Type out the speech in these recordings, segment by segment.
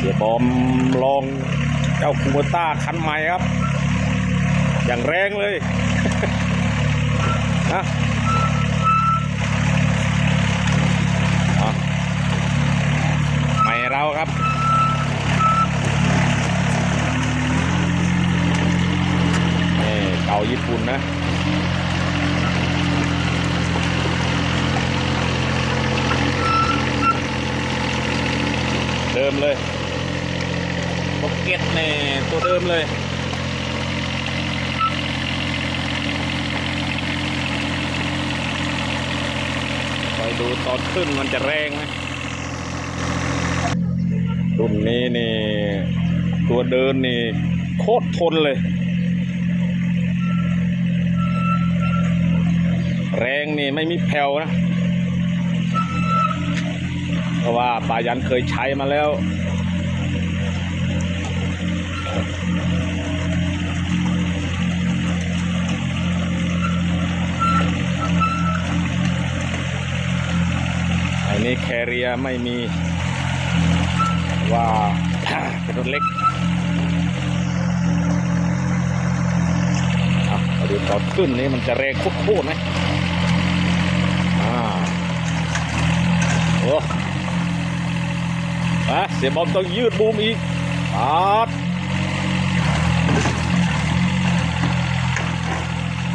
เสียบอมลองเจ้าคูโบต้าคันใหม่ครับ อย่างแรงเลยนะอะใหม่เราครับนี่เก่าญี่ปุ่นนะเดิมเลย พ็อกเก็ตนี่ตัวเดิมเลยคอยดูตอนขึ้นมันจะแรงไหมรุ่นนี้นี่ ตัวเดินนี่ โคตรทนเลย แรงนี่ไม่มีแผ่วนะ เพราะว่าปายันเคยใช้มาแล้ว นี้แคเรียไม่มีว่าเป็นรถเล็กอะมาดูตอนขึ้นนี่มันจะแรงโคตรๆนะอ่าโอ้อะเสียบอมต้องยืดบูมอีกปัด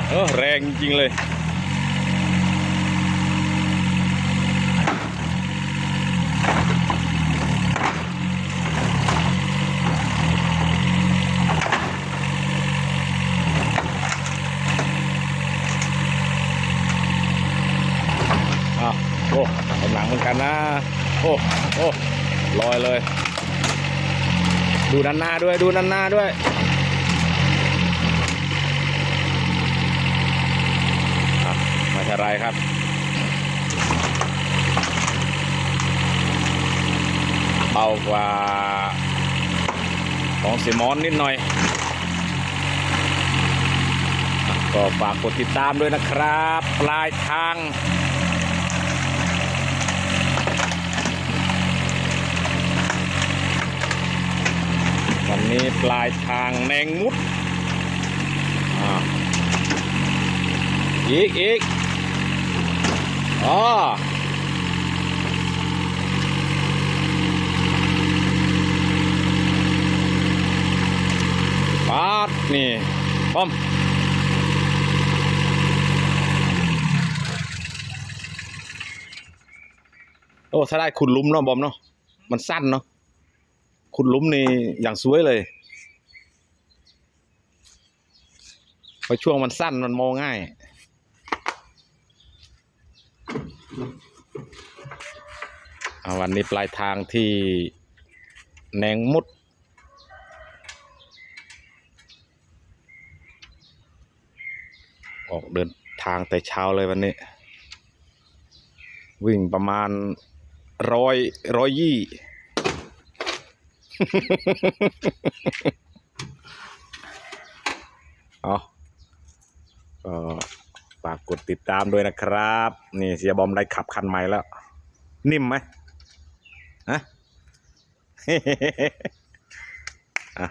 เออแรงจริงเลย อ้าว โอ้กำลังเหมือนกันนะ โอ้โอ้ลอยเลย ดูด้านหน้าด้วยดูด้านหน้าด้วยไม่ใช่ไรครับเบากว่าของสีมอนนิดหน่อย ก็ฝากกดติดตามด้วยนะครับ ปลายทาง นี้ปลายทางแนงมุดอ่าอีกอีกอ๋อปาดนี่พร้อมโอ้ถ้าได้ขุดลุมเนาะบอมเนาะมันสั้นเนาะ ขุดลุมนี่อย่างสวยเลยเพราะช่วงมันสั้นมันมองง่าย วันนี้ปลายทางที่แนงมุด ออกเดินทางแต่เช้าเลยวันนี้ วิ่งประมาณร้อยร้อยยี่ เอาก็ฝากกดติดตามด้วยนะครับ นี่เสียบอมได้ขับคันใหม่แล้ว นิ่มไหมฮะอะ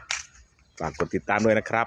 ฝากกดติดตามด้วยนะครับ